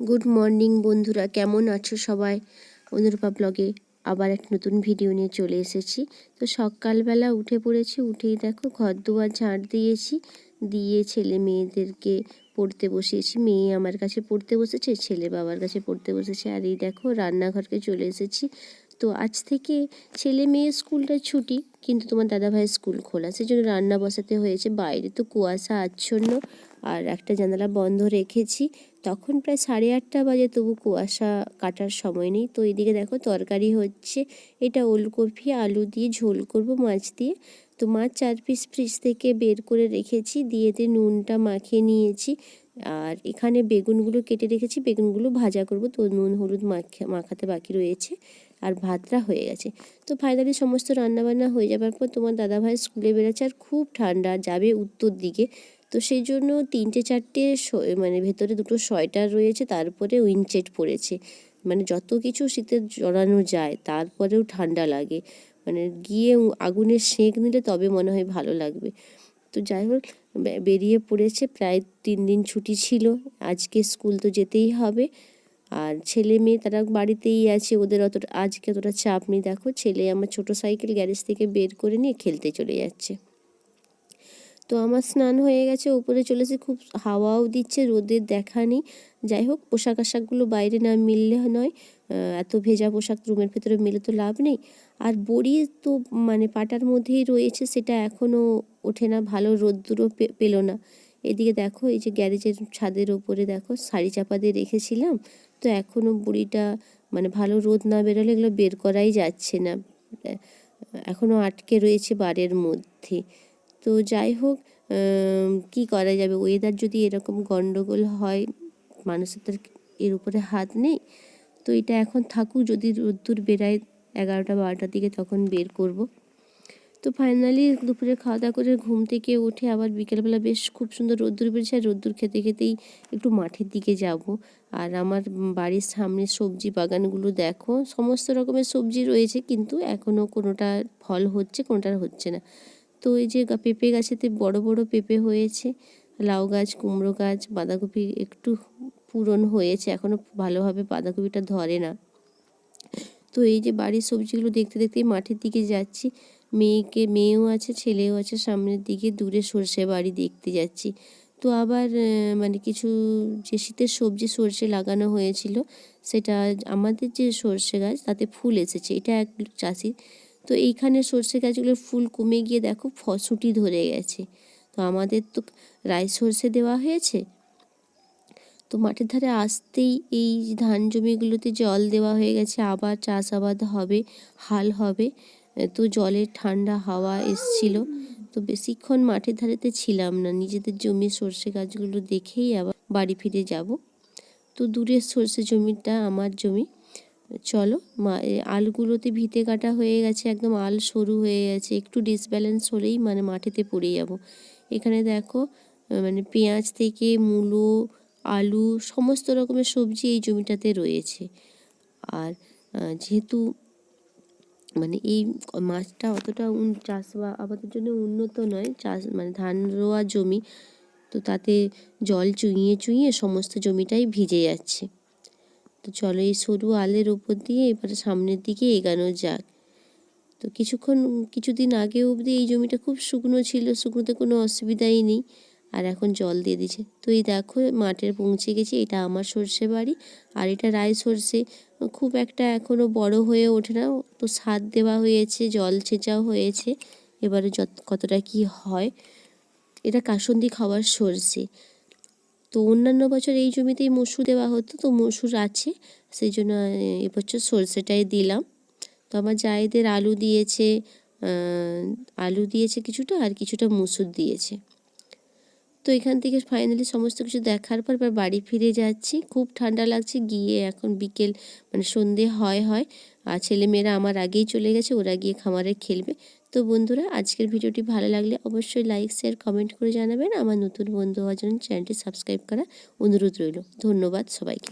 Good morning বন্ধুরা। কেমন আছো সবাই? অনুরূপা ব্লগে আবার এক নতুন ভিডিও নিয়ে চলে এসেছি। তো সকালবেলা উঠে পড়েছি, উঠেই দেখো ঘর দুয়ার ঝাঁট দিয়েছি। দিয়ে ছেলে মেয়েদেরকে পড়তে বসিয়েছি। মেয়ে আমার কাছে পড়তে বসেছে, ছেলে বাবার কাছে পড়তে বসেছে। আর এই দেখো রান্নাঘরকে চলে এসেছি। তো আজ থেকে ছেলে মেয়ে স্কুলটা ছুটি, কিন্তু তোমার দাদাভাইয়ের স্কুল খোলা। সেই জন্য রান্না বসাতে হয়েছে বাইরে। তো কুয়াশা আচ্ছন্ন, আর একটা জানালা বন্ধ রেখেছি। তখন প্রায় সাড়ে আটটা বাজে, তবু কুয়াশা কাটার সময় নেই। তো এদিকে দেখো তরকারি হচ্ছে। এটা ওলকপি, আলু দিয়ে ঝোল করব, মাছ দিয়ে। তো মাছ চার পিস ফ্রিজ থেকে বের করে রেখেছি। দিয়েতে নুনটা মাখিয়ে নিয়েছি। আর এখানে বেগুনগুলো কেটে রেখেছি, বেগুনগুলো ভাজা করব। তো নুন, হলুদ মাখা, মাখাতে বাকি রয়েছে আর ভাতটা হয়ে গেছে। তো ফাইনালি সমস্ত রান্নাবান্না হয়ে যাবার পর তোমার দাদাভাই স্কুলে বেরোচ্ছে আর খুব ঠান্ডা, যাবে উত্তর দিকে। তো সেই জন্য তিনটে, চারটে মানে ভেতরে দুটো সোয়েটার রয়েছে, তারপরে উইনচেট পড়েছে মানে যত কিছু শীতে জড়ানো যায়, তারপরেও ঠান্ডা লাগে। মানে গিয়ে আগুনের সেঁক নিলে তবে মনে হয় ভালো লাগবে। তো যাই হোক বেরিয়ে পড়েছে। প্রায় তিন দিন ছুটি ছিল। আজকে স্কুল তো যেতেই হবে। আর ছেলে মেয়ে তারা বাড়িতেই আছে। ওদের অতটা, আজকে অতটা চাপ নেই। দেখো, ছেলে আমার ছোট সাইকেল গ্যারেজ থেকে বের করে নিয়ে খেলতে চলে যাচ্ছে। তো আমার স্নান হয়ে গেছে, উপরে চলেছে, খুব হাওয়াও দিচ্ছে, রোদের দেখা নেই। যাই হোক, পোশাক আশাকগুলো বাইরে না মিললে নয় এত ভেজা পোশাক রুমের ভেতরে মিলে তো লাভ নেই। আর বড়ি তো মানে পাটার মধ্যেই রয়েছে, সেটা এখনও ওঠে না, ভালো রোদ্দুরও পেল না। এদিকে দেখো, এই যে গ্যারেজের ছাদের ওপরে দেখো, শাড়ি চাপা দিয়ে রেখেছিলাম, তো এখনও বুড়িটা মানে ভালো রোদ না বেরোলে এগুলো বের করাই যাচ্ছে না। এখনও আটকে রয়েছে বারের মধ্যে। তো যাই হোক কি করা যাবে? ওয়েদার যদি এরকম গণ্ডগোল হয়, মানুষের তো এর উপরে হাত নেই। তো এটা এখন থাকুক, যদি রোদ্দুর বেরায় এগারোটা বারোটার দিকে তখন বের করব। তো ফাইনালি দুপুরে খাওয়া দাওয়া করে ঘুম থেকে উঠে আবার বিকেলবেলা বেশ খুব সুন্দর রোদ্দুর বেরিয়েছে আর রোদ্দুর খেতে খেতেই একটু মাঠের দিকে যাব। আর আমার বাড়ির সামনে সবজি বাগানগুলো দেখো, সমস্ত রকমের সবজি রয়েছে, কিন্তু এখনও কোনোটা ফল হচ্ছে কোনোটা হচ্ছে না। তো এই যে পেঁপে গাছেতে বড় বড় পেঁপে হয়েছে, লাউ গাছ, কুমড়ো গাছ, বাঁধাকপি একটু পূরণ হয়েছে এখনও ভালোভাবে বাঁধাকপিটা ধরে না। তো এই যে বাড়ির সবজিগুলো দেখতে দেখতেই মাঠের দিকে যাচ্ছি, মেয়েকে, মেয়েও আছে, ছেলেও আছে, সামনের দিকে দূরে সর্ষে বাড়ি দেখতে যাচ্ছি। তো আবার মানে কিছু যে শীতের সবজি সর্ষে লাগানো হয়েছিল, সেটা আমাদের যে সর্ষে গাছ তাতে ফুল এসেছে, এটা এক চাষি তো এইখানে সর্ষে গাছগুলোর ফুল কমে গিয়ে দেখো ফসুটি ধরে গেছে। তো আমাদের তো রাই সর্ষে দেওয়া হয়েছে। তো মাঠের ধারে আসতেই এই ধান জমিগুলোতে জল দেওয়া হয়ে গেছে। আবার চাষাবাদ হবে, হাল হবে। তো জলের ঠান্ডা হাওয়া এসছিল। তো বেশিক্ষণ মাঠের ধারেতে ছিলাম না। নিজেদের জমির সর্ষে গাছগুলো দেখেই আবার বাড়ি ফিরে যাব। তো দূরের সর্ষে জমিটা আমার জমি। চলো, মা আলগুলোতে ভিতে কাটা হয়ে গেছে, একদম আল সরু হয়ে গেছে, একটু ডিসব্যালেন্স হলেই মানে মাঠেতে পড়ে যাব। এখানে দেখো মানে পেঁয়াজ থেকে মূলো, আলু, সমস্ত রকমের সবজি এই জমিটাতে রয়েছে। আর যেহেতু মানে এই মাছটা অতটা চাষ বা আবাদের জন্য উন্নত নয়, চাষ মানে ধান রোয়া জমি, তো তাতে জল চুইয়ে চুইয়ে সমস্ত জমিটাই ভিজে যাচ্ছে। তো চলো এই সরু আলের ওপর দিয়ে এবারে সামনের দিকে এগানো যাক। তো কিছুক্ষণ, কিছুদিন আগে অবধি এই জমিটা খুব শুকনো ছিল, শুকনোতে কোনো অসুবিধাই নেই। আর এখন জল দিয়ে দিচ্ছে। তো এই দেখো, মাঠের পৌঁছে গেছি। এটা আমার সর্ষে বাড়ি আর এটা রায় সর্ষে। খুব একটা এখনও বড় হয়ে ওঠে না। তো সার দেওয়া হয়েছে, জল ছেঁচাও হয়েছে। এবারে যত, কতটা কি হয়। এটা কাসন্দি খাওয়ার সর্ষে। তো অন্যান্য বছর এই জমিতেই মসুর দেওয়া হতো, তো মসুর আছে, সেই জন্য এবছর সর্ষেটাই দিলাম। তো আমার জায়েদের আলু দিয়েছে আলু দিয়েছে কিছুটা আর কিছুটা মুসুর দিয়েছে। তো এখান থেকে ফাইনালি সমস্ত কিছু দেখার পর এবার বাড়ি ফিরে যাচ্ছি। খুব ঠান্ডা লাগছে, গিয়ে এখন বিকেল মানে সন্ধে হয় হয়। আর ছেলেমেয়েরা আমার আগেই চলে গেছে, ওরা গিয়ে খামারে খেলবে। তো বন্ধুরা, আজকের ভিডিওটি ভালো লাগলে অবশ্যই লাইক শেয়ার কমেন্ট করে জানাবেন। আমার নতুন বন্ধু হওয়ার জন্য চ্যানেলটি সাবস্ক্রাইব করা অনুরোধ রইল। ধন্যবাদ সবাইকে।